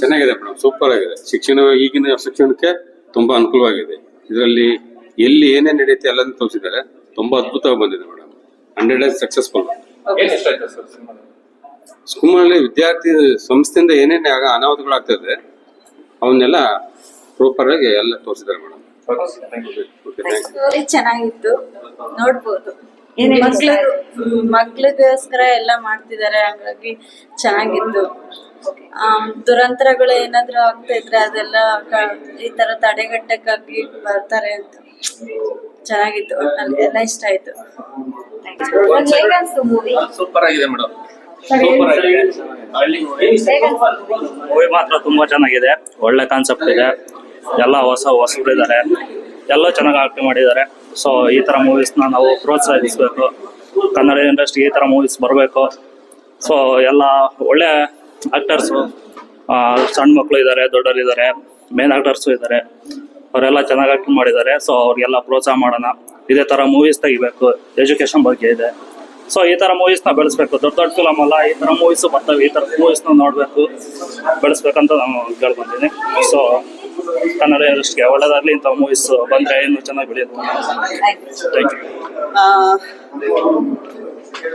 ಚೆನ್ನಾಗಿದೆ madam super ಆಗಿದೆ. ಶಿಕ್ಷಣ ಈಗಿನ ಶಿಕ್ಷಣಕ್ಕೆ ತುಂಬಾ ಅನುಕೂಲವಾಗಿದೆ. ಇದರಲ್ಲಿ ಎಲ್ಲಿ ಏನೇನ್ ನಡೆಯುತ್ತೆ ಎಲ್ಲ ತೋರಿಸಿದ್ದಾರೆ. ತುಂಬಾ ಅದ್ಭುತವಾಗಿ ಬಂದಿದೆ ಮೇಡಮ್. ಹಂಡ್ರೆಡ್ ಡೇಸ್ ಸಕ್ಸಸ್ಫುಲ್ ಏನ್ ಸ್ಕೂಲಲ್ಲಿ ವಿದ್ಯಾರ್ಥಿ ಸಂಸ್ಥೆಯಿಂದ ಏನೇನು ಆಗ ಅನಾಹುತಗಳಾಗ್ತದೆ ಅವನ್ನೆಲ್ಲ ಪ್ರಾಪರ್ ಆಗಿ ಎಲ್ಲ ತೋರಿಸಿದ್ದಾರೆ ಮೇಡಮ್. ಓಕೆ ಥ್ಯಾಂಕ್ ಸ್ಟೋರಿ ಚೆನ್ನಾಗಿತ್ತು. ನೋಡ್ಬೋದು. ಮಕ್ಳು ಮಕ್ಳಿಗೋಸ್ಕರ ಎಲ್ಲ ಮಾಡ್ತಿದ್ದಾರೆ ಹಾಗಾಗಿ ಚೆನ್ನಾಗಿತ್ತು. ದುರಂತರಗಳು ಏನಾದ್ರು ಆಗ್ತಾ ಇದ್ರೆ ಅದೆಲ್ಲ ಈ ತರ ತಡೆಗಟ್ಟಕ್ಕಾಗಿ ಬರ್ತಾರೆ ಅಂತ. ಚೆನ್ನಾಗಿತ್ತು. ಒಟ್ನಲ್ಲಿ ಎಲ್ಲ ಇಷ್ಟ ಆಯ್ತು. ಸೂಪರ್ ಆಗಿದೆ ಮೇಡಮ್ ಸೂಪರ್ ಆಗಿದೆ. ಹಳ್ಳಿ ಮೂವಿ ಮಾತ್ರ ತುಂಬಾ ಚೆನ್ನಾಗಿದೆ. ಒಳ್ಳೆ ಕಾನ್ಸೆಪ್ಟ್ ಇದೆ. ಎಲ್ಲ ಹೊಸ ಹೊಸಬ್ರು ಇದಾರೆ ಎಲ್ಲ ಚೆನ್ನಾಗಿ ಆಕ್ಟ್ ಮಾಡಿದ್ದಾರೆ. ಸೊ ಈ ತರ ಮೂವೀಸ್ನ ನಾವು ಪ್ರೋತ್ಸಾಹಿಸಬೇಕು. ಕನ್ನಡ ಇಂಡಸ್ಟ್ರಿ ಈ ತರ ಮೂವೀಸ್ ಬರಬೇಕು. ಸೊ ಎಲ್ಲ ಒಳ್ಳೆ ಆಕ್ಟರ್ಸು ಸಣ್ಣ ಮಕ್ಕಳು ಇದ್ದಾರೆ ದೊಡ್ಡವರು ಇದ್ದಾರೆ ಮೇನ್ ಆಕ್ಟರ್ಸು ಇದ್ದಾರೆ ಅವರೆಲ್ಲ ಚೆನ್ನಾಗಿ ಆಕ್ಟ್ ಮಾಡಿದ್ದಾರೆ ಸೊ ಅವ್ರಿಗೆಲ್ಲ ಪ್ರೋತ್ಸಾಹ ಮಾಡೋಣ. ಇದೇ ತರ ಮೂವೀಸ್ ತೆಗಿಬೇಕು ಎಜುಕೇಶನ್ ಬಗ್ಗೆ ಇದೆ. ಸೊ ಈ ತರ ಮೂವೀಸ್ನ ಬೆಳೆಸ್ಬೇಕು. ದೊಡ್ಡ ದೊಡ್ಡ ಫಿಲಮ್ ಅಲ್ಲ, ಈ ತರ ಮೂವೀಸ್ ಬರ್ತವೆ, ಈ ತರ ಮೂವೀಸ್ನ ನೋಡ್ಬೇಕು. ಬೆಳೆಸ್ಬೇಕಂತ ನಾನು ಕೇಳ್ಕೊಂತೀನಿ ಸೊ ಕನ್ನಡ ಇಂಡಸ್ಟ್ರಿಗೆ ಒಳ್ಳೇದಾಗ್ಲಿ, ಇಂಥ ಮೂವೀಸ್ ಬಂದ್ರೆ ಇನ್ನೂ ಚೆನ್ನಾಗಿ ಬೆಳೆಯುತ್ತೆ.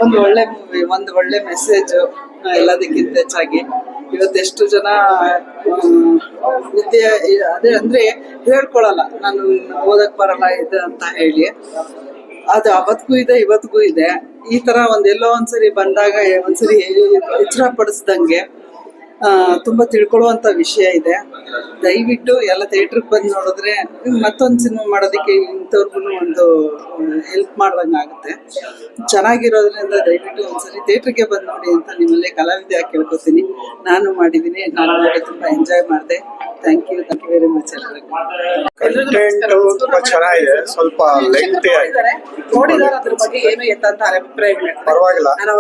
ಒಂದು ಒಳ್ಳೆ ಮೂವಿ ಒಂದು ಒಳ್ಳೆ ಮೆಸೇಜ್ ಎಲ್ಲದಕ್ಕಿಂತ ಹೆಚ್ಚಾಗಿ ಇವತ್ತೆಷ್ಟು ಜನ ವಿದ್ಯೆ ಅದೇ ಅಂದ್ರೆ ಹೇಳ್ಕೊಳಲ್ಲ, ನಾನು ಓದಕ್ ಬರಲ್ಲ, ಇದು ಅಂತ ಹೇಳಿ. ಅದು ಅವತ್ತಿಗೂ ಇದೆ, ಇವತ್ತಿಗೂ ಇದೆ. ಈ ತರ ಒಂದ್ ಎಲ್ಲೋ ಒಂದ್ಸರಿ ಬಂದಾಗ, ಒಂದ್ಸರಿ ಎಚ್ಚರ ಪಡಿಸ್ದಂಗೆ ತುಂಬಾ ತಿಳ್ಕೊಳ್ಳುವಂತ ವಿಷಯ ಇದೆ. ದಯವಿಟ್ಟು ಎಲ್ಲ ಥಿಯೇಟ್ರಿಗೆ ಬಂದು ನೋಡಿದ್ರೆ ಮತ್ತೊಂದು ಸಿನಿಮಾ ಮಾಡೋದಕ್ಕೆ ಇಂಥವ್ರಿಗೂ ಒಂದು ಹೆಲ್ಪ್ ಮಾಡ್ದಂಗೆ ಆಗುತ್ತೆ. ಚೆನ್ನಾಗಿರೋದ್ರಿಂದ ದಯವಿಟ್ಟು ಒಂದ್ಸರಿ ಥಿಯೇಟ್ರಿಗೆ ಬಂದು ನೋಡಿ ಅಂತ ನಿಮ್ಮಲ್ಲಿ ಕಲಾವಿದೆಯಾಗಿ ಕೇಳ್ಕೊತೀನಿ. ನಾನು ಮಾಡಿದ್ದೀನಿ, ನಾನು ನೋಡಿ ತುಂಬಾ ಎಂಜಾಯ್ ಮಾಡಿದೆ. Thank you thank you very much content ತುಂಬಾ ಚೆನ್ನಾಗಿದೆ. ಸ್ವಲ್ಪ ಲೆಂಗ್ತಿ ಆಗಿದೆ ನೋಡಿದಾರೆ ಅದ್ರ ಬಗ್ಗೆ ಏನು ಎತ್ತಂತ ಅಭಿಪ್ರಾಯಗಳು ಪರವಾಗಿಲ್ಲ. ನಾನು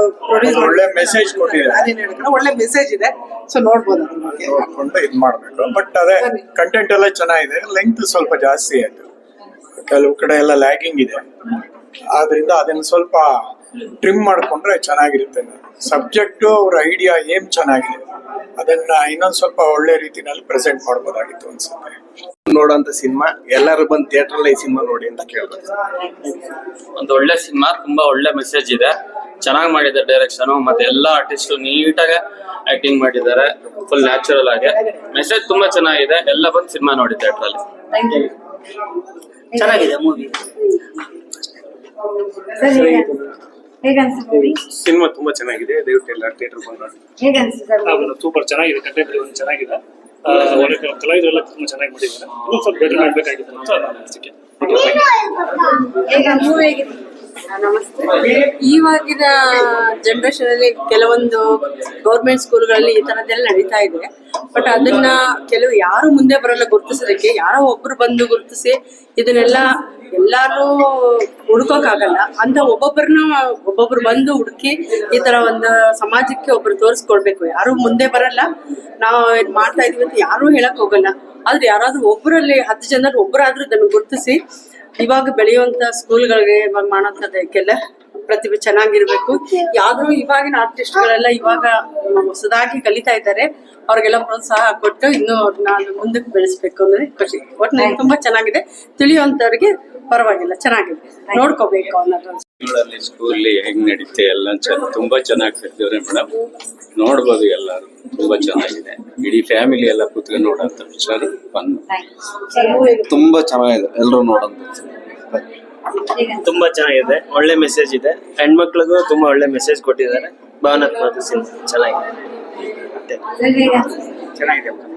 ಒಳ್ಳೆ ಮೆಸೇಜ್ ಕೊಟ್ಟಿದ್ದಾರೆ ಅದೇನ್ ಹೇಳಿದ್ರೆ. ಒಳ್ಳೆ ಮೆಸೇಜ್ ಇದೆ. ಸೊ ನೋಡ್ಬೋದು ನೋಡ್ಕೊಂಡು ಇದ್ ಮಾಡ್ಬೇಕು. ಬಟ್ ಅದೇ ಕಂಟೆಂಟ್ ಎಲ್ಲ ಚೆನ್ನಾಗಿದೆ. ಲೆಂಗ್ತ್ ಸ್ವಲ್ಪ ಜಾಸ್ತಿ ಆಯ್ತು. ಕೆಲವು ಕಡೆ ಎಲ್ಲ ಲ್ಯಾಗಿಂಗ್ ಇದೆ. ಆದ್ರಿಂದ ಅದನ್ನ ಸ್ವಲ್ಪ ಟ್ರಿಮ್ ಮಾಡ್ಕೊಂಡ್ರೆ ಚೆನ್ನಾಗಿರುತ್ತೆ. ಸಬ್ಜೆಕ್ಟು ಅವ್ರ ಐಡಿಯಾ ಏನ್ ಚೆನ್ನಾಗಿದೆ ಅದನ್ನ ಇನ್ನೊಂದ್ ಸ್ವಲ್ಪ ಒಳ್ಳೆ ರೀತಿನಲ್ಲಿ ಪ್ರೆಸೆಂಟ್ ಮಾಡ್ಬೋದಾಗಿತ್ತು ಅನ್ಸುತ್ತೆ. ನೋಡುವಂತ ಸಿನಿಮಾ ಎಲ್ಲರೂ ಬಂದು ಥಿಯೇಟರ್ ಈ ಸಿನಿಮಾ ನೋಡಿ ಅಂತ ಕೇಳ್ಬೋದು. ಒಂದು ಒಳ್ಳೆ ಸಿನಿಮಾ ತುಂಬಾ ಒಳ್ಳೆ ಮೆಸೇಜ್ ಇದೆ. ಚೆನ್ನಾಗಿ ಮಾಡಿದ್ದಾರೆ ಡೈರೆಕ್ಷನ್ ಮತ್ತೆ ಎಲ್ಲಾ ಆರ್ಟಿಸ್ಟ್ ನೀಟಾಗಿ ಆಕ್ಟಿಂಗ್ ಮಾಡಿದ್ದಾರೆ ಫುಲ್ ನ್ಯಾಚುರಲ್ ಆಗಿ. ಮೆಸೇಜ್ ತುಂಬಾ ಚೆನ್ನಾಗಿದೆ ಎಲ್ಲ ಬಂದು ಸಿನಿಮಾ ನೋಡಿ ಥಿಯೇಟರ್ ಅಲ್ಲಿ. ಚೆನ್ನಾಗಿದೆ ಮೂವಿ ಸಿನಿಮಾ ತುಂಬಾ ಚೆನ್ನಾಗಿದೆ. ದಯವಿಟ್ಟು ಎಲ್ಲ ಥಿಯೇಟರ್ ಬಂದು ನೋಡಿ ಹೇಗನ್ಸ ಸೂಪರ್ ಚೆನ್ನಾಗಿದೆ. ಕಂಟೆಂಟ್ ಚೆನ್ನಾಗಿದೆ. ಒಳ್ಳೆ ಕಲಾವಿದರೆಲ್ಲ ತುಂಬಾ ಚೆನ್ನಾಗಿ ಮಾಡಿದ್ದಾರೆ. ಇನ್ನೂ ಸ್ವಲ್ಪ ಬೆಟರ್ ಮಾಡಬೇಕಾಗಿತ್ತು ಅಂತ ನನ್ನ ಅನಿಸಿಕೆ. ಹೇಗ ಮೂವಿ ಹೇಗಿದೆ ನಮಸ್ತೆ. ಇವಾಗಿನ ಜನರೇಷನ್ ಅಲ್ಲಿ ಕೆಲವೊಂದು ಗೌರ್ಮೆಂಟ್ ಸ್ಕೂಲ್ಗಳಲ್ಲಿ ಈ ತರದೆಲ್ಲ ನಡೀತಾ ಇದೆ. ಬಟ್ ಅದನ್ನ ಕೆಲವು ಯಾರು ಮುಂದೆ ಬರಲ್ಲ ಗುರುತಿಸೋದಕ್ಕೆ, ಯಾರೋ ಒಬ್ರು ಬಂದು ಗುರುತಿಸಿ ಇದನ್ನೆಲ್ಲ ಎಲ್ಲಾರು ಹುಡ್ಕೋಕ್ಕಾಗಲ್ಲ ಅಂತ ಒಬ್ಬೊಬ್ಬರನ್ನ ಒಬ್ಬೊಬ್ರು ಬಂದು ಹುಡುಕಿ ಈ ತರ ಒಂದು ಸಮಾಜಕ್ಕೆ ಒಬ್ರು ತೋರಿಸ್ಕೊಡ್ಬೇಕು. ಯಾರು ಮುಂದೆ ಬರಲ್ಲ. ನಾವು ಇದ್ ಮಾಡ್ತಾ ಇದೀವಿ ಅಂತ ಯಾರು ಹೇಳಕ್ ಹೋಗಲ್ಲ. ಆದ್ರೆ ಯಾರಾದ್ರೂ ಒಬ್ಬರಲ್ಲಿ ಹತ್ತು ಜನರು ಒಬ್ಬರಾದ್ರೂ ಇದನ್ನು ಗುರುತಿಸಿ ಇವಾಗ ಬೆಳೆಯುವಂತ ಸ್ಕೂಲ್ಗಳಿಗೆ ಇವಾಗ ಮಾಡೋಂಥದ್ದಕ್ಕೆಲ್ಲ ಪ್ರತಿಭೆ ಚೆನ್ನಾಗಿರ್ಬೇಕು. ಯಾವ್ದು ಇವಾಗಿನ ಆರ್ಟಿಸ್ಟ್ಗಳೆಲ್ಲ ಇವಾಗ ಹೊಸದಾಗಿ ಕಲಿತಾ ಇದ್ದಾರೆ. ಅವ್ರಿಗೆಲ್ಲ ಪ್ರೋತ್ಸಾಹ ಕೊಟ್ಟು ಇನ್ನು ನಾನು ಮುಂದಕ್ಕೆ ಬೆಳೆಸ್ಬೇಕು ಅನ್ನೋದೇ ಖುಷಿ. ಒಟ್ಟಿನಲ್ಲಿ ತುಂಬಾ ಚೆನ್ನಾಗಿದೆ. ತಿಳಿಯುವಂತವ್ರಿಗೆ ಪರವಾಗಿಲ್ಲ ಚೆನ್ನಾಗಿದೆ. ನೋಡ್ಕೋಬೇಕು ಅನ್ನೋದು. ಸ್ಕೂಲಲ್ಲಿ ಸ್ಕೂಲ್ ಹೆಂಗ್ ನಡೀತೆ ಎಲ್ಲ ಚೆನ್ನ ತುಂಬಾ ಚೆನ್ನಾಗಿ ಕಟ್ಟಿದ್ರೆ ಮೇಡಮ್. ನೋಡ್ಬೋದು ಎಲ್ಲಾರು ತುಂಬಾ ಚೆನ್ನಾಗಿದೆ. ಇಡೀ ಫ್ಯಾಮಿಲಿ ಎಲ್ಲ ಕೂತ್ಕೊಂಡು ನೋಡಂತ ವಿಚಾರ ಬಂದು. ತುಂಬಾ ಚೆನ್ನಾಗಿದೆ ಎಲ್ಲರೂ ನೋಡೋದು ತುಂಬಾ ಚೆನ್ನಾಗಿದೆ ಒಳ್ಳೆ ಮೆಸೇಜ್ ಇದೆ. ಹೆಣ್ಮಕ್ಳಿಗೂ ತುಂಬಾ ಒಳ್ಳೆ ಮೆಸೇಜ್ ಕೊಟ್ಟಿದ್ದಾರೆ. ಭಾವನಾತ್ಮಕ ಸಿನಿಮಾ ಚೆನ್ನಾಗಿದೆ. ಚೆನ್ನಾಗಿದೆ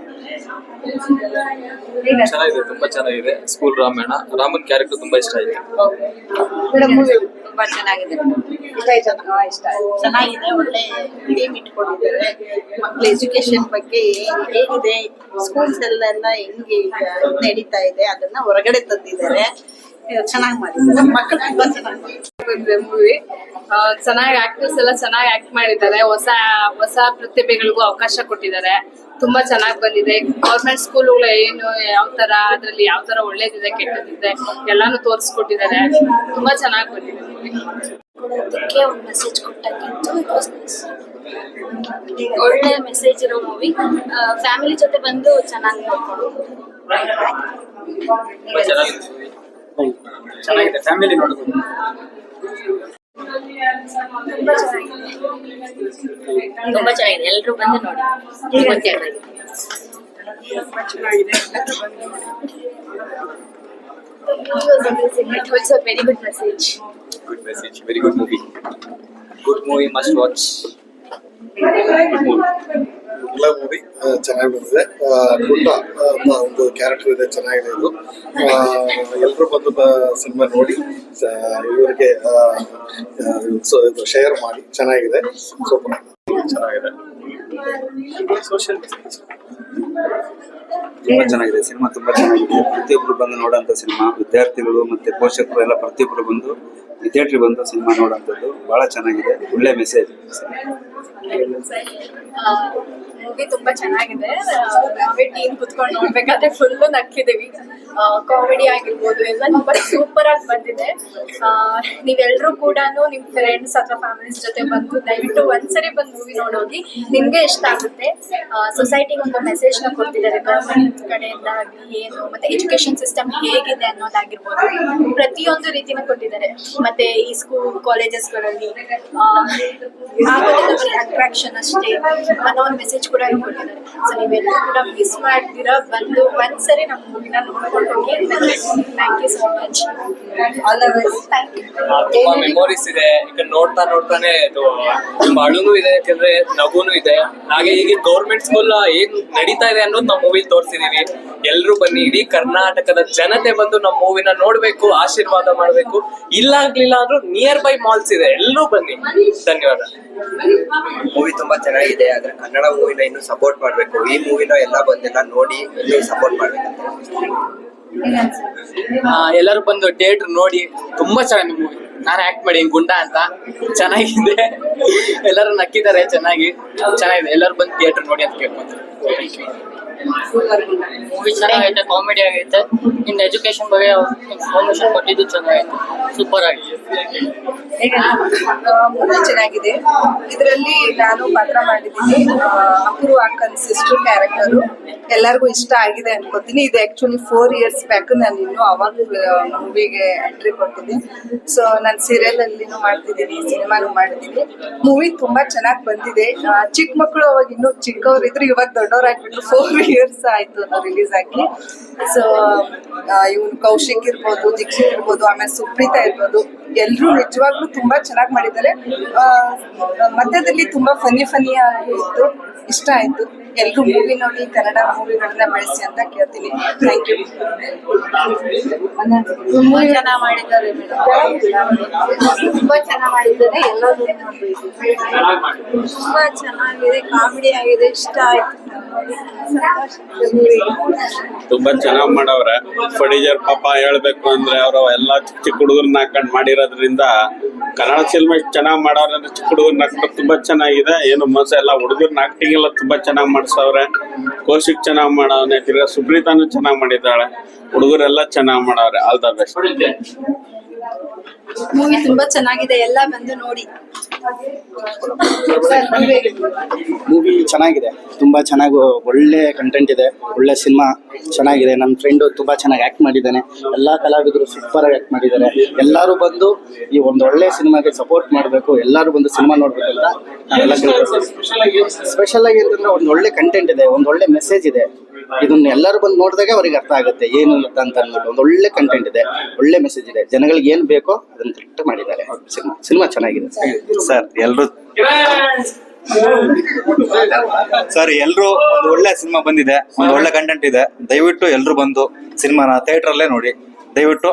ಚೆನ್ನಾಗಿದೆ ತುಂಬಾ ಚೆನ್ನಾಗಿದೆ. ಸ್ಕೂಲ್ ರಾಮಾಯಣ. ರಾಮನ್ ಕ್ಯಾರೆಕ್ಟರ್ ತುಂಬಾ ಇಷ್ಟ ಆಯ್ತು. ತುಂಬಾ ಚೆನ್ನಾಗಿದೆ. ಇಷ್ಟ ಚೆನ್ನಾಗಿದೆ ಒಳ್ಳೆ ಥೀಮ್ ಇಟ್ಕೊಂಡಿದ್ದಾರೆ. ಮಕ್ಳ ಎಜುಕೇಶನ್ ಬಗ್ಗೆ ಹೇಗಿದೆ ಸ್ಕೂಲ್ಸ್ ಎಲ್ಲ ಹೆಂಗೆ ನಡೀತಾ ಇದೆ ಅದನ್ನ ಹೊರಗಡೆ ತಂದಿದ್ದಾರೆ. ಚೆನ್ನಾಗಿ ಮಾಡಿದ್ದಾರೆ. ಮಕ್ಕಳು ತುಂಬಾ ಚೆನ್ನಾಗಿ ಮೂವಿ ಚೆನ್ನಾಗಿ ಆಕ್ಟರ್ಸ್ ಎಲ್ಲ ಚೆನ್ನಾಗಿ ಆಕ್ಟ್ ಮಾಡಿದ್ದಾರೆ. ಹೊಸ ಹೊಸ ಪ್ರತಿಭೆಗಳಿಗೂ ಅವಕಾಶ ಕೊಟ್ಟಿದ್ದಾರೆ. ತುಂಬಾ ಚೆನ್ನಾಗಿ ಬಂದಿದೆ. ಗೌರ್ಮೆಂಟ್ ಸ್ಕೂಲ್ಗಳು ಏನು ಯಾವ ತರ ಅದ್ರಲ್ಲಿ ಯಾವ ತರ ಒಳ್ಳೇದಿದೆ ಕೆಟ್ಟದಿದೆ ಎಲ್ಲಾನು ತೋರಿಸ್ಕೊಟ್ಟಿದ್ದಾರೆ. ತುಂಬಾ ಚೆನ್ನಾಗಿ ಬಂದಿದೆ movie. ಕೊಡೋದಕ್ಕೆ ಒಂದು ಮೆಸೇಜ್ ಕೊಟ್ಟಂಗಿತ್ತು. ಇಟ್ ವಾಸ್ ನೈಸ್ ಒಳ್ಳೆ ಮೆಸೇಜ್ ಇರೋ ಮೂವಿ ಫ್ಯಾಮಿಲಿ ಜೊತೆ ಬಂದು ಚೆನ್ನಾಗಿ ನೋಡ್ಕೊಂಡು ತುಂಬಾ ಚೆನ್ನಾಗಿದೆ. ಚೆನ್ನಾಗಿದೆ ಫ್ಯಾಮಿಲಿ ನೋಡ್ಬೋದು ತುಂಬಾ ಚೆನ್ನಾಗಿದೆ. ತುಂಬಾ ಚೆನ್ನಾಗಿದೆ ಎಲ್ಲರೂ ಬಂದು ನೋಡಿ. ತುಂಬಾ ಚೆನ್ನಾಗಿದೆ. It was a very good message. Good message very good movie good movie must watch ಎಲ್ಲ ಮೂವಿ ಚೆನ್ನಾಗಿ ಬಂದಿದೆ. ಆ, ಒಂದು ಕ್ಯಾರೆಕ್ಟರ್ ಇದೆ ಚೆನ್ನಾಗಿದೆ ಇದು. ಎಲ್ಲರೂ ಬಂದು ಸಿನಿಮಾ ನೋಡಿ ಇವರಿಗೆ ಶೇರ್ ಮಾಡಿ ಚೆನ್ನಾಗಿದೆ. ಸೂಪರ್ ಚೆನ್ನಾಗಿದೆ. ಸೋಷಿಯಲ್ ತುಂಬಾ ಚೆನ್ನಾಗಿದೆ. ಸಿನಿಮಾ ತುಂಬಾ ಚೆನ್ನಾಗಿದೆ. ಪ್ರತಿಯೊಬ್ರು ಬಂದು ನೋಡುವಂತ ಸಿನಿಮಾ ವಿದ್ಯಾರ್ಥಿಗಳು ಮತ್ತೆ ಪೋಷಕರು ಎಲ್ಲ ಪ್ರತಿಯೊಬ್ರು ಬಂದು ಥಿಯೇಟ್ರಿಗೆ ಬಂದು ಸಿನಿಮಾ ನೋಡುವಂಥದ್ದು ಬಹಳ ಚೆನ್ನಾಗಿದೆ. ಒಳ್ಳೆ ಮೆಸೇಜ್ ಮೂವಿ ತುಂಬಾ ಚೆನ್ನಾಗಿದೆ ನಾವೇ ಟೀಮ್ ಕುತ್ಕೊಂಡು ನೋಡ್ಬೇಕಾದ್ರೆ ಫುಲ್ ನಕ್ಕಿದೀವಿ ಕಾಮಿಡಿ ಆಗಿರ್ಬೋದು ಎಲ್ಲ ತುಂಬಾ ಸೂಪರ್ ಆಗಿ ಬಂದಿದೆ ಆ, ನೀವೆಲ್ರೂ ಕೂಡ ನಿಮ್ ಫ್ರೆಂಡ್ಸ್ ಅಥವಾ ಫ್ಯಾಮಿಲೀಸ್ ಜೊತೆ ಬಂದು ದಯವಿಟ್ಟು ಒಂದ್ಸರಿ ಬಂದು ಮೂವಿ ನೋಡೋಗಿ ನಿಮ್ಗೆ ಇಷ್ಟ ಆಗುತ್ತೆ ಸೊಸೈಟಿಗೆ ಒಂದು ಮೆಸೇಜ್ನ ಕೊಡ್ತಿದ್ದಾರೆ ಗವರ್ಮೆಂಟ್ ಕಡೆಯಿಂದ ಆಗಲಿ ಏನು ಮತ್ತೆ ಎಜುಕೇಶನ್ ಸಿಸ್ಟಮ್ ಹೇಗಿದೆ ಅನ್ನೋದಾಗಿರ್ಬೋದು ಪ್ರತಿಯೊಂದು ರೀತಿನ ಕೊಟ್ಟಿದ್ದಾರೆ ಮತ್ತೆ ಈ ಸ್ಕೂಲ್ ಕಾಲೇಜಸ್ಗಳಲ್ಲಿ ಅಟ್ರಾಕ್ಷನ್ ಅಷ್ಟೇ ಅನ್ನೋ ಒಂದು ಮೆಸೇಜ್ ಕೂಡ ಇಟ್ಕೊಂಡಿದ್ದಾರೆ ಸೊ ನೀವೆಲ್ಲರೂ ಕೂಡ ಮಿಸ್ ಮಾಡ್ತೀರಾ? ಬಂದು ಒಂದ್ಸರಿ ನಮ್ಮ ಮೂವಿನ ನೋಡ್ಕೊಂಡು ಹೋಗಿ. Thank you so much all the best thank you ತುಂಬಾ ಮೆಮೊರೀಸ್ ಇದೆ. ಈಗ ನೋಡ್ತಾ ನೋಡ್ತಾನೆ ಇದು ತುಂಬಾ ಅಳುನು ಇದೆ ಯಾಕಂದ್ರೆ ನಗುನು ಇದೆ. ಹಾಗೆ ಈಗ ಗೌರ್ಮೆಂಟ್ ಸ್ಕೂಲ್ ಏನ್ ನಡೀತಾ ಇದೆ ಅನ್ನೋದು ನಮ್ಮ ಮೂವಿ ತೋರಿಸಿದೀವಿ. ಎಲ್ರು ಬನ್ನಿ ಇಡೀ ಕರ್ನಾಟಕದ ಜನತೆ ಬಂದು ನಮ್ಮ ಮೂವಿನ ನೋಡ್ಬೇಕು ಆಶೀರ್ವಾದ ಮಾಡ್ಬೇಕು. ಇಲ್ಲ ಆಗ್ಲಿಲ್ಲ ಅಂದ್ರೂ ನಿಯರ್ ಬೈ ಮಾಲ್ಸ್ ಇದೆ. ಎಲ್ಲರೂ ಬನ್ನಿ. ಧನ್ಯವಾದ. ಮೂವಿ ತುಂಬಾ ಚೆನ್ನಾಗಿದೆ, ಆದ್ರೆ ಕನ್ನಡ ಮೂವಿನ ಇನ್ನು ಸಪೋರ್ಟ್ ಮಾಡ್ಬೇಕು. ಈ ಮೂವಿನ ಎಲ್ಲ ಬಂದೆಲ್ಲ ನೋಡಿ ಇನ್ನು ಸಪೋರ್ಟ್ ಮಾಡ್ಬೇಕಂತ ಎಲ್ಲರೂ ಬಂದು ಥಿಯೇಟರ್ ನೋಡಿ, ತುಂಬಾ ಚೆನ್ನಾಗಿ ಮೂವಿ ನಾನು ಆಕ್ಟ್ ಮಾಡಿ ಗುಂಡ ಅಂತ. ಚೆನ್ನಾಗಿದೆ. ಎಲ್ಲರೂ ನಕ್ಕಿದ್ದಾರೆ, ಚೆನ್ನಾಗಿ. ಚೆನ್ನಾಗಿದೆ. ಎಲ್ಲರೂ ಬಂದು ಥಿಯೇಟರ್ ನೋಡಿ ಅಂತ ಕೇಳ್ಕೊಂತಾರೆ ಮೂವಿ ಚೆನ್ನಾಗೈತೆ ಕಾಮಿಡಿ ಆಗೈತೆ. ಇನ್ ಎಜುಕೇಶನ್ ಬಗ್ಗೆ ಇನ್ಫಾರ್ಮೇಶನ್ ಕೊಟ್ಟಿದ್ದು ಚೆನ್ನಾಗೈತೆ. ಸೂಪರ್ ಆಗಿದೆ. ಮೂವಿ ಚೆನ್ನಾಗಿದೆ. ಇದರಲ್ಲಿ ನಾನು ಪಾತ್ರ ಮಾಡಿದ್ದೀನಿ ಅಪ್ರೂವ್ ಅಕ್ಕನ್ ಸಿಸ್ಟರ್ ಕ್ಯಾರೆಕ್ಟರು ಎಲ್ಲರಿಗೂ ಇಷ್ಟ ಆಗಿದೆ ಅನ್ಕೋತೀನಿ. ಇದು ಆಕ್ಚುಲಿ ಫೋರ್ ಇಯರ್ಸ್ ಬ್ಯಾಕ್ ನಾನು ಇನ್ನು ಅವಾಗ ಮೂವಿಗೆ ಎಂಟ್ರಿ ಕೊಟ್ಟಿದ್ದೀನಿ. ಸೊ ನಾನು ಸೀರಿಯಲ್ ಅಲ್ಲಿನೂ ಮಾಡ್ತಿದ್ದೀನಿ, ಸಿನಿಮಾನು ಮಾಡಿದ್ದೀನಿ. ಮೂವಿ ತುಂಬಾ ಚೆನ್ನಾಗಿ ಬಂದಿದೆ. ಚಿಕ್ಕ ಮಕ್ಕಳು ಅವಾಗ ಇನ್ನೂ ಚಿಕ್ಕವ್ರು ಇವಾಗ ದೊಡ್ಡವರಾಗ್ಬಿಟ್ರು ಫೋರ್ ಆಯ್ತು ಅದು ರಿಲೀಸ್ ಆಗಿ. ಸೊ ಇವನು ಕೌಶಿಕ್ ಇರ್ಬೋದು, ದೀಕ್ಷಿತ್ ಇರ್ಬೋದು, ಆಮೇಲೆ ಸುಪ್ರೀತಾ ಇರ್ಬೋದು ಎಲ್ಲರೂ ನಿಜವಾಗ್ಲೂ ತುಂಬಾ ಚೆನ್ನಾಗಿ ಮಾಡಿದ್ದಾರೆ. ಮಧ್ಯದಲ್ಲಿ ತುಂಬಾ ಫನಿ ಫನಿ ಆಗಿ ಇತ್ತು. ಇಷ್ಟ ಆಯ್ತು. ಎಲ್ರು ಮೂವಿ ನೋಡಿ ಕನ್ನಡ ಮೂವಿಗಳನ್ನ ಬೆಳೆಸಿ ಅಂತ ಕೇಳ್ತೀನಿ. ಥ್ಯಾಂಕ್ ಯು ತುಂಬಾ ಚೆನ್ನಾಗಿ ಮಾಡಿದ್ದಾರೆ ತುಂಬಾ ಚೆನ್ನಾಗಿ ಮಾಡಿದ್ದಾರೆ ಎಲ್ಲರೂ ನೋಡ್ಬೇಕು ತುಂಬಾ ಚೆನ್ನಾಗಿದೆ ಕಾಮಿಡಿ ಆಗಿದೆ ಇಷ್ಟ ಆಯ್ತು. ತುಂಬಾ ಚೆನ್ನಾಗ್ ಮಾಡವ್ರೆ. ಫಡಿಜರ್ ಪಾಪ ಹೇಳ್ಬೇಕು ಅಂದ್ರೆ ಅವರು ಎಲ್ಲಾ ಚಿಕ್ಕ ಚಿಕ್ಕ ಹುಡುಗರ್ನ ಹಾಕೊಂಡ್ ಮಾಡಿರೋದ್ರಿಂದ ಕನ್ನಡ ಸಿನಿಮಾ ಚೆನ್ನಾಗ್ ಮಾಡವ್ರೆ ಅಂದ್ರೆ ಚಿಕ್ಕ ಹುಡುಗರ್ನ ಹಾಕೊಂಡು ತುಂಬಾ ಚೆನ್ನಾಗಿದೆ. ಏನು ಮೋಸ ಎಲ್ಲ ಹುಡುಗರ್ನ ಆಕ್ಟಿಂಗ್ ಎಲ್ಲ ತುಂಬಾ ಚೆನ್ನಾಗ್ ಮಾಡ್ಸವ್ರೆ. ಕೌಶಿಕ್ ಚೆನ್ನಾಗ್ ಮಾಡವ್ನೆ. ತಿರ್ಗಾ ಸುಪ್ರೀತಾನು ಚೆನ್ನಾಗ್ ಮಾಡಿದ್ದಾಳೆ. ಹುಡುಗರೆಲ್ಲ ಚೆನ್ನಾಗ್ ಮಾಡವ್ರೆ. All the best. ಮೂವಿ ತುಂಬಾ ಚೆನ್ನಾಗಿದೆ ಎಲ್ಲ ಬಂದು ನೋಡಿ. ಮೂವಿ ಚೆನ್ನಾಗಿದೆ ತುಂಬಾ ಚೆನ್ನಾಗಿ ಒಳ್ಳೆ ಕಂಟೆಂಟ್ ಇದೆ ಒಳ್ಳೆ ಸಿನಿಮಾ ಚೆನ್ನಾಗಿದೆ. ನನ್ನ ಫ್ರೆಂಡು ತುಂಬಾ ಚೆನ್ನಾಗಿ ಆಕ್ಟ್ ಮಾಡಿದ್ದಾನೆ. ಎಲ್ಲ ಕಲಾವಿದರು ಸೂಪರ್ ಆಗಿ ಆಕ್ಟ್ ಮಾಡಿದ್ದಾರೆ. ಎಲ್ಲರೂ ಬಂದು ಈ ಒಂದು ಒಳ್ಳೆ ಸಿನಿಮಾಗೆ ಸಪೋರ್ಟ್ ಮಾಡಬೇಕು ಎಲ್ಲರೂ ಬಂದು ಸಿನಿಮಾ ನೋಡ್ಬೇಕು ಅಂತ ಸ್ಪೆಷಲ್ ಆಗಿ ಅಂತಂದ್ರೆ ಒಂದು ಒಳ್ಳೆ ಕಂಟೆಂಟ್ ಇದೆ ಒಂದು ಒಳ್ಳೆ ಮೆಸೇಜ್ ಇದೆ. ಇದನ್ನ ಎಲ್ಲರೂ ಬಂದು ನೋಡಿದಾಗ ಅವ್ರಿಗೆ ಅರ್ಥ ಆಗುತ್ತೆ. ಏನು ಅಂತ ಅನ್ಬಿಟ್ಟು ಒಂದು ಒಳ್ಳೆ ಕಂಟೆಂಟ್ ಇದೆ. ಒಳ್ಳೆ ಮೆಸೇಜ್ ಇದೆ. ಜನಗಳಿಗೆ ಏನು ಬೇಕೋ ಅದನ್ನ ಕರೆಕ್ಟ್ ಮಾಡಿದ್ದಾರೆ. ಸಿನಿಮಾ ಸಿನಿಮಾ ಚೆನ್ನಾಗಿದೆ. ಸರ್ ಎಲ್ರು ಸರ್ ಎಲ್ರು ಒಂದು ಒಳ್ಳೆ ಸಿನಿಮಾ ಬಂದಿದೆ. ಒಂದು ಒಳ್ಳೆ ಕಂಟೆಂಟ್ ಇದೆ. ದಯವಿಟ್ಟು ಎಲ್ರು ಬಂದು ಸಿನಿಮಾನ ಥಿಯೇಟರ್ ಅಲ್ಲೇ ನೋಡಿ. ದಯವಿಟ್ಟು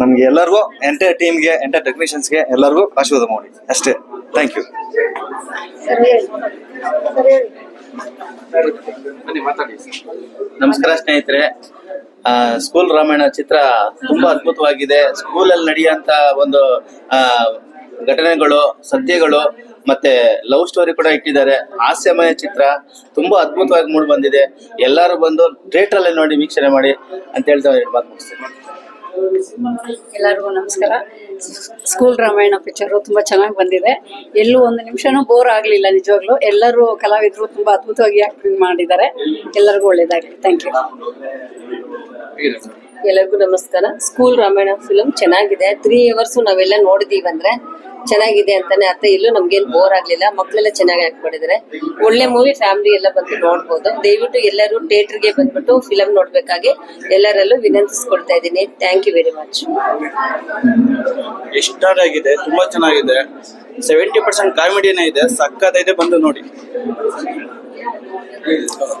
ನಮ್ಗೆ ಎಲ್ಲರಿಗೂ ಎಂಟೈರ್ ಟೀಮ್ಗೆ ಟೆಕ್ನಿಷಿಯನ್ಸ್ ಟೆಕ್ನಿಷಿಯನ್ಸ್ಗೆ ಎಲ್ಲರಿಗೂ ಆಶೀರ್ವಾದ ಮಾಡಿ. ಅಷ್ಟೇ. ಥ್ಯಾಂಕ್ ಯು ನಮಸ್ಕಾರ ಸ್ನೇಹಿತರೆ. ಸ್ಕೂಲ್ ರಾಮಾಯಣ ಚಿತ್ರ ತುಂಬಾ ಅದ್ಭುತವಾಗಿದೆ. ಸ್ಕೂಲ್ ಅಲ್ಲಿ ನಡೆಯುವಂತ ಒಂದು ಘಟನೆಗಳು, ಸತ್ಯಗಳು ಮತ್ತೆ ಲವ್ ಸ್ಟೋರಿ ಕೂಡ ಇಟ್ಟಿದ್ದಾರೆ. ಹಾಸ್ಯಮಯ ಚಿತ್ರ ತುಂಬಾ ಅದ್ಭುತವಾಗಿ ಮೂಡಿ ಬಂದಿದೆ. ಎಲ್ಲರೂ ಬಂದು ಥಿಯೇಟರ್ ಅಲ್ಲಿ ನೋಡಿ ವೀಕ್ಷಣೆ ಮಾಡಿ ಅಂತ ಹೇಳ್ತಾ ಮಾತು ಎಲ್ಲರಿಗೂ ನಮಸ್ಕಾರ. ಸ್ಕೂಲ್ ರಾಮಾಯಣ ಪಿಕ್ಚರು ತುಂಬಾ ಚೆನ್ನಾಗಿ ಬಂದಿದೆ. ಎಲ್ಲೂ ಒಂದು ನಿಮಿಷನೂ ಬೋರ್ ಆಗಲಿಲ್ಲ ನಿಜವಾಗ್ಲೂ. ಎಲ್ಲರೂ ಕಲಾವಿದರು ತುಂಬಾ ಅದ್ಭುತವಾಗಿ ಆಕ್ಟಿಂಗ್ ಮಾಡಿದ್ದಾರೆ. ಎಲ್ಲರಿಗೂ ಒಳ್ಳೇದಾಗಲಿ. ಥ್ಯಾಂಕ್ ಯು ಎಲ್ಲರಿಗೂ ನಮಸ್ಕಾರ. ಸ್ಕೂಲ್ ರಾಮಾಯಣ ಫಿಲಮ್ ಚೆನ್ನಾಗಿದೆ. ತ್ರೀ ಅವರ್ಸ್ ನಾವೆಲ್ಲ ನೋಡಿದೀವಿ ಅಂದ್ರೆ ಚೆನ್ನಾಗಿದೆ ಅಂತಾನೆ ಅರ್ಥ. ಎಲ್ಲೂ ನಮ್ಗೇನ್ ಬೋರ್ ಆಗ್ಲಿಲ್ಲ. ಮಕ್ಕಳೆಲ್ಲ ಚೆನ್ನಾಗಿ ಆಕ್ಟ್ ಮಾಡಿದ್ದಾರೆ ಒಳ್ಳೆ ಮೂವಿ ಫ್ಯಾಮಿಲಿ ಎಲ್ಲ ಬಂದು ನೋಡ್ಬೋದು. ದಯವಿಟ್ಟು ಎಲ್ಲರೂ ಥಿಯೇಟರ್ಗೆ ಬಂದ್ಬಿಟ್ಟು ಫಿಲಮ್ ನೋಡ್ಬೇಕಾಗಿ ಎಲ್ಲರಲ್ಲೂ ವಿನಂತಿಸ್ಕೊಳ್ತಾ ಇದ್ದೀನಿ. ಥ್ಯಾಂಕ್ ಯು ವೆರಿ ಮಚ್ ಆಗಿದೆ? ತುಂಬಾ ಚೆನ್ನಾಗಿದೆ. ಸೆವೆಂಟಿ ಪರ್ಸೆಂಟ್ ಕಾಮಿಡಿನೇ ಇದೆ. ಸಕ್ಕತ್ತೈತೆ ಬಂದು ನೋಡಿ.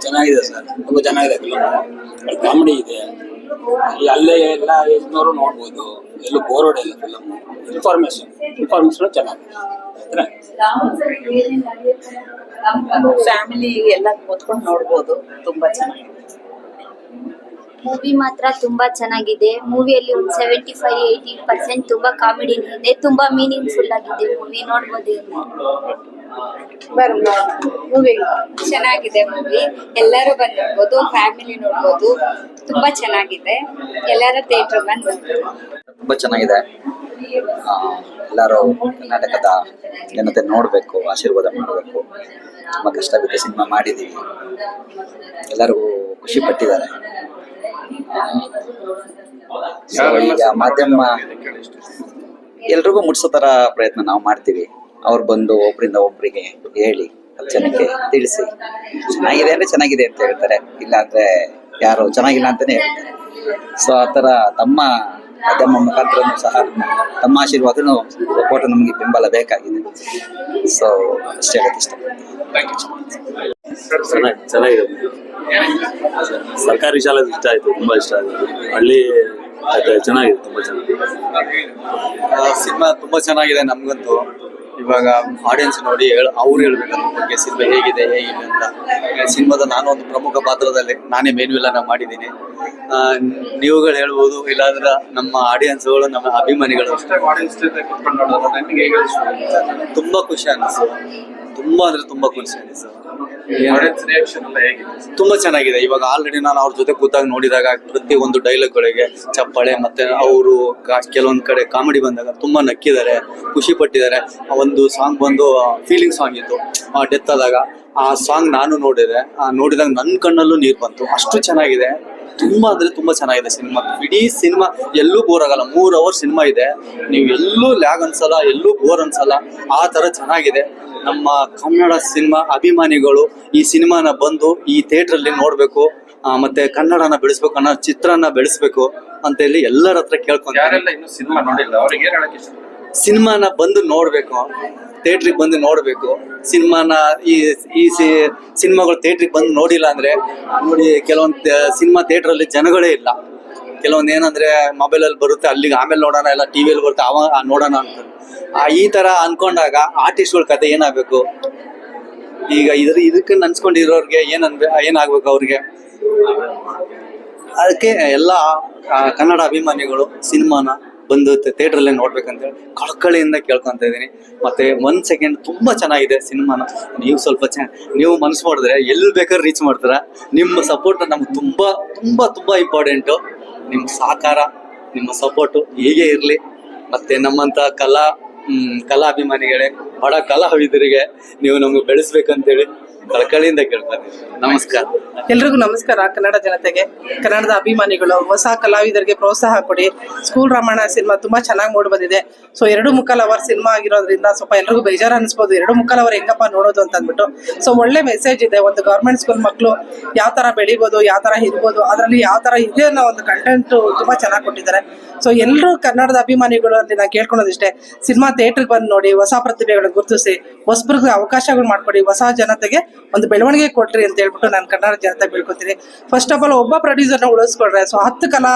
ಚೆನ್ನಾಗಿದೆ ಸರ್. ತುಂಬಾ ಚೆನ್ನಾಗಿದೆ ಕಾಮಿಡಿ ಇದೆ. ಅಲ್ಲೇ ಎಲ್ಲ ಏಜ್ನವರು ನೋಡ್ಬೋದು. ಎಲ್ಲೂ ಬೋರ್ ಹೊಡೆಯಲ್ಲ ಫಿಲಮ್ ಇನ್ಫಾರ್ಮೇಶನ್ ಇನ್ಫಾರ್ಮೇಶನ್ ಚೆನ್ನಾಗಿದೆ. ಫ್ಯಾಮಿಲಿ ಎಲ್ಲ ಕೂತ್ಕೊಂಡು ನೋಡ್ಬೋದು. ತುಂಬಾ ಚೆನ್ನಾಗಿ ಮೂವಿ ಮಾತ್ರ ತುಂಬಾ ಚೆನ್ನಾಗಿದೆ. ಮೂವಿಯಲ್ಲಿ ಒಂದು ಸೆವೆಂಟಿ ಫೈವ್ ಏಯ್ಟಿ ಪರ್ಸೆಂಟ್ ತುಂಬಾ ಕಾಮಿಡಿ ಇದೆ. ತುಂಬಾ ಮೀನಿಂಗ್ಫುಲ್ ಆಗಿದೆ ಮೂವಿ ನೋಡ್ಬೋದು ಮೂವಿ ಚೆನ್ನಾಗಿದೆ ಮೂವಿ ಎಲ್ಲರೂ ಬಂದು ನೋಡ್ಬೋದು. ಫ್ಯಾಮಿಲಿ ನೋಡ್ಬೋದು. ತುಂಬಾ ಚೆನ್ನಾಗಿದೆ. ಎಲ್ಲರೂ ಥಿಯೇಟರ್ ಬಂದು ತುಂಬಾ ಚೆನ್ನಾಗಿದೆ. ಆ, ಎಲ್ಲರೂ ಕರ್ನಾಟಕದ ಜನತೆ ನೋಡಬೇಕು ಆಶೀರ್ವಾದ ಮಾಡಬೇಕು. ತುಂಬಾ ಕಷ್ಟ ಬಿದ್ದ ಸಿನಿಮಾ ಮಾಡಿದ್ದೀವಿ. ಎಲ್ಲರಿಗೂ ಖುಷಿ ಪಟ್ಟಿದ್ದಾರೆ. ಈಗ ಮಾಧ್ಯಮ ಎಲ್ರಿಗೂ ಮುಟ್ಸೋ ತರ ಪ್ರಯತ್ನ ನಾವು ಮಾಡ್ತೀವಿ. ಅವ್ರು ಬಂದು ಒಬ್ರಿಂದ ಒಬ್ರಿಗೆ ಹೇಳಿ ಜನಕ್ಕೆ ತಿಳಿಸಿ. ಚೆನ್ನಾಗಿದೆ ಅಂದ್ರೆ ಚೆನ್ನಾಗಿದೆ ಅಂತ ಹೇಳ್ತಾರೆ. ಇಲ್ಲ ಅಂದ್ರೆ ಯಾರು? ಚೆನ್ನಾಗಿಲ್ಲ ಅಂತಾನೆ ಹೇಳ್ತಾರೆ ಸೊ ಆ ತರ ತಮ್ಮ ಮಾಧ್ಯಮ ಮುಖಾಂತರನು ಸಹ ತಮ್ಮ ಆಶೀರ್ವಾದನು ಸಪೋರ್ಟ್ ನಮಗೆ ಬೆಂಬಲ ಬೇಕಾಗಿದೆ. ಸೊ ಅಷ್ಟೇ ಹೇಳಕ್ ಇಷ್ಟಪಡ್ತೀನಿ ಚೆನ್ನಾಗಿ ಚೆನ್ನಾಗಿದೆ. ಸರ್ಕಾರಿ ಶಾಲೆ ಇಷ್ಟ ಆಯ್ತು ತುಂಬಾ ಇಷ್ಟ ಆಯ್ತು. ಹಳ್ಳಿ ಚೆನ್ನಾಗಿದೆ ತುಂಬಾ ಚೆನ್ನಾಗಿದೆ. ಸಿನಿಮಾ ತುಂಬಾ ಚೆನ್ನಾಗಿದೆ ನಮ್ಗಂತೂ. ಇವಾಗ ಆಡಿಯನ್ಸ್ ನೋಡಿ ಹೇಳ ಅವ್ರು ಹೇಳ್ಬೇಕು ಅದ್ರ ಬಗ್ಗೆ ಸಿನಿಮಾ ಹೇಗಿದೆ ಹೇಗಿದೆ ಅಂತ. ಸಿನಿಮಾದ ನಾನು ಒಂದು ಪ್ರಮುಖ ಪಾತ್ರದಲ್ಲಿ ನಾನೇ ಮೇನ್ ವಿಲನ ಮಾಡಿದ್ದೀನಿ. ಆ, ನೀವುಗಳು ಹೇಳ್ಬೋದು ಇಲ್ಲಾಂದ್ರೆ ನಮ್ಮ ಆಡಿಯನ್ಸ್ಗಳು ನಮ್ಮ ಅಭಿಮಾನಿಗಳು ತುಂಬಾ ಖುಷಿ ಅನ್ನಿಸ್ತು ತುಂಬಾ ಅಂದ್ರೆ ತುಂಬಾ ಖುಷಿ ಆಗಿದೆ ತುಂಬಾ ಚೆನ್ನಾಗಿದೆ. ಇವಾಗ ಆಲ್ರೆಡಿ ನಾನು ಅವ್ರ ಜೊತೆ ಕೂತಾಗ ನೋಡಿದಾಗ ಪ್ರತಿ ಒಂದು ಡೈಲಾಗ್ ಗಳಿಗೆ ಚಪ್ಪಾಳೆ ಮತ್ತೆ ಅವರು ಕೆಲವೊಂದ್ ಕಡೆ ಕಾಮಿಡಿ ಬಂದಾಗ ತುಂಬಾ ನಕ್ಕಿದ್ದಾರೆ ಖುಷಿ ಪಟ್ಟಿದ್ದಾರೆ. ಆ ಒಂದು ಸಾಂಗ್ ಬಂದು ಫೀಲಿಂಗ್ ಸಾಂಗ್ ಇತ್ತು. ಆ ಡೆತ್ ಆದಾಗ ಆ ಸಾಂಗ್ ನಾನು ನೋಡಿದೆ. ಆ ನೋಡಿದಾಗ ನನ್ನ ಕಣ್ಣಲ್ಲೂ ನೀರು ಬಂತು. ಅಷ್ಟು ಚೆನ್ನಾಗಿದೆ. ತುಂಬಾ ಅಂದ್ರೆ ತುಂಬಾ ಚೆನ್ನಾಗಿದೆ ಸಿನಿಮಾ. ಇಡೀ ಸಿನಿಮಾ ಎಲ್ಲೂ ಬೋರ್ ಆಗಲ್ಲ. ಮೂರ್ ಅವರ್ ಸಿನಿಮಾ ಇದೆ. ನೀವು ಎಲ್ಲೂ ಲ್ಯಾಗ್ ಅನ್ಸಲ್ಲ, ಎಲ್ಲೂ ಬೋರ್ ಅನ್ಸಲ್ಲ. ಆ ತರ ಚೆನ್ನಾಗಿದೆ. ನಮ್ಮ ಕನ್ನಡ ಸಿನಿಮಾ ಅಭಿಮಾನಿಗಳು ಈ ಸಿನಿಮಾನ ಬಂದು ಈ ಥಿಯೇಟರ್ ಅಲ್ಲಿ ನೋಡ್ಬೇಕು ಮತ್ತೆ ಕನ್ನಡನ ಬೆಳೆಸ್ಬೇಕು ಅನ್ನೋ ಚಿತ್ರನ ಬೆಳೆಸ್ಬೇಕು ಅಂತ ಹೇಳಿ ಎಲ್ಲರ ಹತ್ರ ಕೇಳ್ಕೊಂತಾರೆ ಸಿನಿಮಾ ನೋಡಿಲ್ಲ, ಅವ್ರಿಗೆ ಸಿನಿಮಾನ ಬಂದು ನೋಡಬೇಕು. ಥಿಯೇಟ್ರಿಗೆ ಬಂದು ನೋಡಬೇಕು. ಸಿನಿಮಾನ ಈ ಈ ಸಿನಿಮಾಗಳು ಥಿಯೇಟ್ರಿಗೆ ಬಂದು ನೋಡಿಲ್ಲ ಅಂದ್ರೆ, ನೋಡಿ ಕೆಲವೊಂದು, ಸಿನಿಮಾ ಥಿಯೇಟರ್ ಅಲ್ಲಿ ಜನಗಳೇ ಇಲ್ಲ. ಕೆಲವೊಂದು ಏನಂದರೆ ಮೊಬೈಲ್ ಅಲ್ಲಿ ಬರುತ್ತೆ, ಅಲ್ಲಿಗೆ ಆಮೇಲೆ ನೋಡೋಣ ಇಲ್ಲ ಟಿವಿಯಲ್ಲಿ ಬರುತ್ತೆ, ಅವ ನೋಡೋಣ ಅಂತ ಈ ತರ ಅನ್ಕೊಂಡಾಗ ಆರ್ಟಿಸ್ಟ್ಗಳ ಕತೆ ಏನಾಗಬೇಕು? ಈಗ ಇದ್ರ ಇದಕ್ಕೆ ನನ್ಸ್ಕೊಂಡಿರೋರ್ಗೆ ಏನು ಅನ್ಬೇ, ಏನಾಗ್ಬೇಕು ಅವ್ರಿಗೆ? ಅದಕ್ಕೆ ಎಲ್ಲ ಕನ್ನಡ ಅಭಿಮಾನಿಗಳು ಸಿನಿಮಾನ ಬಂದು ಥಿಯೇಟರ್ ಅಲ್ಲೇ ನೋಡ್ಬೇಕಂತೇಳಿ ಕಳ್ಕಳಿಯಿಂದ ಕೇಳ್ಕೊಂತ ಇದ್ದೀನಿ. ಮತ್ತೆ ಒಂದ್ ಸೆಕೆಂಡ್ ತುಂಬಾ ಚೆನ್ನಾಗಿದೆ ಸಿನಿಮಾನ. ನೀವು ಸ್ವಲ್ಪ ಚ ನೀವು ಮನ್ಸು ಮಾಡಿದ್ರೆ ಎಲ್ಲಿ ಬೇಕಾದ್ರೆ ರೀಚ್ ಮಾಡ್ತೀರಾ. ನಿಮ್ಮ ಸಪೋರ್ಟ್ ನಮ್ಗೆ ತುಂಬಾ ತುಂಬಾ ತುಂಬಾ ಇಂಪಾರ್ಟೆಂಟು ನಿಮ್ಮ ಸಹಕಾರ, ನಿಮ್ಮ ಸಪೋರ್ಟು ಹೀಗೆ ಇರಲಿ. ಮತ್ತೆ ನಮ್ಮಂತ ಕಲಾ ಕಲಾ ಅಭಿಮಾನಿಗಳೇ, ಬಡ ಕಲಾವಿದರಿಗೆ ನೀವು ನಮ್ಗೆ ಬೆಳೆಸ್ಬೇಕಂತೇಳಿ ಕಳಕಳಿಯಿಂದ ಕೇಳ್ತಾ ನಮಸ್ಕಾರ. ಎಲ್ರಿಗೂ ನಮಸ್ಕಾರ ಕನ್ನಡ ಜನತೆಗೆ. ಕನ್ನಡದ ಅಭಿಮಾನಿಗಳು, ಹೊಸ ಕಲಾವಿದರಿಗೆ ಪ್ರೋತ್ಸಾಹ ಕೊಡಿ. ಸ್ಕೂಲ್ ರಾಮಾಯಣ ಸಿನಿಮಾ ತುಂಬಾ ಚೆನ್ನಾಗಿ ಮೂಡ್ ಬಂದಿದೆ. ಸೊ ಎರಡು ಮುಕ್ಕಾಲ್ ಅವರ್ ಸಿನಿಮಾ ಆಗಿರೋದ್ರಿಂದ ಸ್ವಲ್ಪ ಎಲ್ರಿಗೂ ಬೇಜಾರು ಅನಿಸ್ಬೋದು. ಎರಡು ಮುಕ್ಕಾಲ್ ಅವರ್ ಹೆಂಗಪ್ಪ ನೋಡೋದು ಅಂತ ಅಂದ್ಬಿಟ್ಟು. ಸೊ ಒಳ್ಳೆ ಮೆಸೇಜ್ ಇದೆ. ಒಂದು ಗೌರ್ಮೆಂಟ್ ಸ್ಕೂಲ್ ಮಕ್ಕಳು ಯಾವ ತರ ಬೆಳಿಬೋದು, ಯಾವ ತರ ಇರ್ಬೋದು, ಅದರಲ್ಲಿ ಯಾವ ತರ ಇದೆ ಅನ್ನೋ ಒಂದು ಕಂಟೆಂಟ್ ತುಂಬಾ ಚೆನ್ನಾಗಿ ಕೊಟ್ಟಿದ್ದಾರೆ. ಸೊ ಎಲ್ಲರೂ ಕನ್ನಡದ ಅಭಿಮಾನಿಗಳು ಅಂತ ನಾನು ಕೇಳ್ಕೊಳೋದಿಷ್ಟೇ. ಸಿನಿಮಾ ಥಿಯೇಟರ್ಗೆ ಬಂದು ನೋಡಿ, ಹೊಸ ಪ್ರತಿಭೆಗಳನ್ನ ಗುರುತಿಸಿ, ಹೊಸಬ್ರಿಗೆ ಅವಕಾಶಗಳು ಮಾಡ್ಕೊಡಿ, ಹೊಸ ಜನತೆಗೆ ಒಂದು ಬೆಳವಣಿಗೆ ಕೊಟ್ರಿ ಅಂತ ಹೇಳ್ಬಿಟ್ಟು ನಾನು ಕನ್ನಡ ಜನತೆ ಬೀಳ್ಕೊತೀನಿ. ಫಸ್ಟ್ ಆಫ್ ಆಲ್ ಒಬ್ಬ ಪ್ರೊಡ್ಯೂಸರ್ನ ಉಳಿಸ್ಕೊಡ್ರೆ ಸೊ ಹತ್ತು ಕಲಾ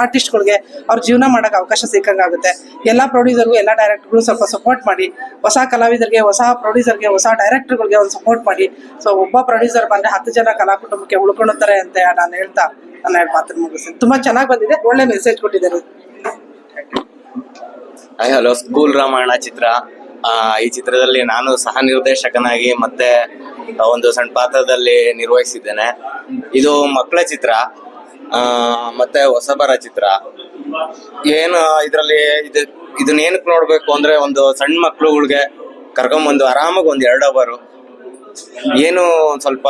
ಆರ್ಟಿಸ್ಟ್ಗಳಿಗೆ ಅವ್ರ ಜೀವನ ಮಾಡೋಕೆ ಅವಕಾಶ ಸಿಕ್ಕಂಗಾಗುತ್ತೆ ಎಲ್ಲ ಪ್ರೊಡ್ಯೂಸರ್ಗೂ ಎಲ್ಲ ಡೈರೆಕ್ಟರ್ಗಳು ಸ್ವಲ್ಪ ಸಪೋರ್ಟ್ ಮಾಡಿ, ಹೊಸ ಕಲಾವಿದರಿಗೆ, ಹೊಸ ಪ್ರೊಡ್ಯೂಸರ್ಗೆ ಹೊಸ ಡೈರೆಕ್ಟರ್ಗಳಿಗೆ ಒಂದು ಸಪೋರ್ಟ್ ಮಾಡಿ ಸೊ ಒಬ್ಬ ಪ್ರೊಡ್ಯೂಸರ್ ಬಂದ್ರೆ ಹತ್ತು ಜನ ಕಲಾ ಕುಟುಂಬಕ್ಕೆ ಉಳ್ಕೊಳ್ತಾರೆ ಅಂತ ನಾನು ಹೇಳ್ತಾ ನನ್ನ ಎರಡು ಮಾತನ್ನು ಮುಗಿಸ್ತೀನಿ. ತುಂಬಾ ಚೆನ್ನಾಗಿ ಬಂದಿದೆ, ಒಳ್ಳೆ ಮೆಸೇಜ್ ಕೊಟ್ಟಿದ್ದಾರೆ. ಹಲೋ ಸ್ಕೂಲ್ ರಾಮಾಯಣ ಚಿತ್ರ. ಈ ಚಿತ್ರದಲ್ಲಿ ನಾನು ಸಹ ನಿರ್ದೇಶಕನಾಗಿ ಮತ್ತೆ ಒಂದು ಸಣ್ಣ ಪಾತ್ರದಲ್ಲಿ ನಿರ್ವಹಿಸಿದ್ದೇನೆ. ಇದು ಮಕ್ಕಳ ಚಿತ್ರ ಮತ್ತೆ ಹೊಸಬರ ಚಿತ್ರ. ಏನು ಇದರಲ್ಲಿ ಇದು, ಇದನ್ನ ಏನಕ್ಕೆ ನೋಡ್ಬೇಕು ಅಂದ್ರೆ ಒಂದು ಸಣ್ಣ ಮಕ್ಳುಗಳಿಗೆ ಕರ್ಕೊಂಬಂದು ಆರಾಮಾಗಿ ಒಂದು ಎರಡು ಅವರು ಏನು ಸ್ವಲ್ಪ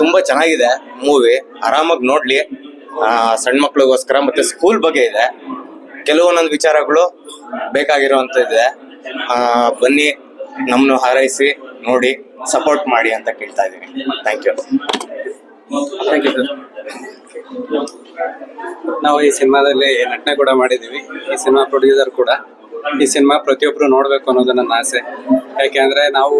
ತುಂಬಾ ಚೆನ್ನಾಗಿದೆ ಮೂವಿ ಆರಾಮಾಗಿ ನೋಡ್ಲಿ. ಸಣ್ಣ ಮಕ್ಳಿಗೋಸ್ಕರ ಮತ್ತೆ ಸ್ಕೂಲ್ ಬಗ್ಗೆ ಇದೆ. ಕೆಲವೊಂದೊಂದು ವಿಚಾರಗಳು ಬೇಕಾಗಿರುವಂತದ್ದಿದೆ ಆ, ಬನ್ನಿ ನಮ್ಮನ್ನು ಹಾರೈಸಿ ನೋಡಿ ಸಪೋರ್ಟ್ ಮಾಡಿ ಅಂತ ಕೇಳ್ತಾ ಇದ್ದೀನಿ. Thank you thank you sir ನಾವು ಈ ಸಿನಿಮಾದಲ್ಲಿ ನಟನೆ ಕೂಡ ಮಾಡಿದ್ದೀವಿ. ಈ ಸಿನಿಮಾ ಪ್ರೊಡ್ಯೂಸರ್ ಕೂಡ. ಈ ಸಿನಿಮಾ ಪ್ರತಿಯೊಬ್ಬರು ನೋಡಬೇಕು ಅನ್ನೋದು ನನ್ನ ಆಸೆ. ಯಾಕೆಂದ್ರೆ ನಾವು,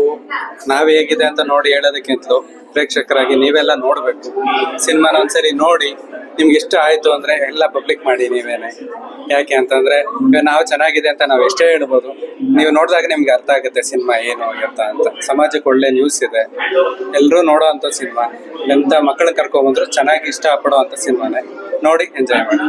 ನಾವ್ ಹೇಗಿದೆ ಅಂತ ನೋಡಿ ಹೇಳೋದಕ್ಕಿಂತಲೂ ಪ್ರೇಕ್ಷಕರಾಗಿ ನೀವೆಲ್ಲ ನೋಡಬೇಕು. ಸಿನಿಮಾನ ಒಂದ್ಸರಿ ನೋಡಿ ನಿಮ್ಗೆ ಇಷ್ಟ ಆಯ್ತು ಅಂದ್ರೆ ಎಲ್ಲ ಪಬ್ಲಿಕ್ ಮಾಡಿ ನೀವೇನೆ. ಯಾಕೆ ಅಂತಂದ್ರೆ ನಾವು ಚೆನ್ನಾಗಿದೆ ಅಂತ ನಾವು ಎಷ್ಟೇ ಹೇಳ್ಬೋದು, ನೀವು ನೋಡಿದಾಗ ನಿಮ್ಗೆ ಅರ್ಥ ಆಗುತ್ತೆ ಸಿನಿಮಾ ಏನು ಅಂತ ಅಂತ. ಸಮಾಜಕ್ಕೆ ಒಳ್ಳೆ ನ್ಯೂಸ್ ಇದೆ. ಎಲ್ಲರೂ ನೋಡೋ ಅಂತ ಸಿನಿಮಾ. ಎಂತ ಮಕ್ಕಳು ಕರ್ಕೊಂಡ್ ಬಂದ್ರು ಚೆನ್ನಾಗಿ ಇಷ್ಟ ಪಡೋ ಅಂತ ಸಿನಿಮಾನೇ. ನೋಡಿ ಎಂಜಾಯ್ ಮಾಡಿ.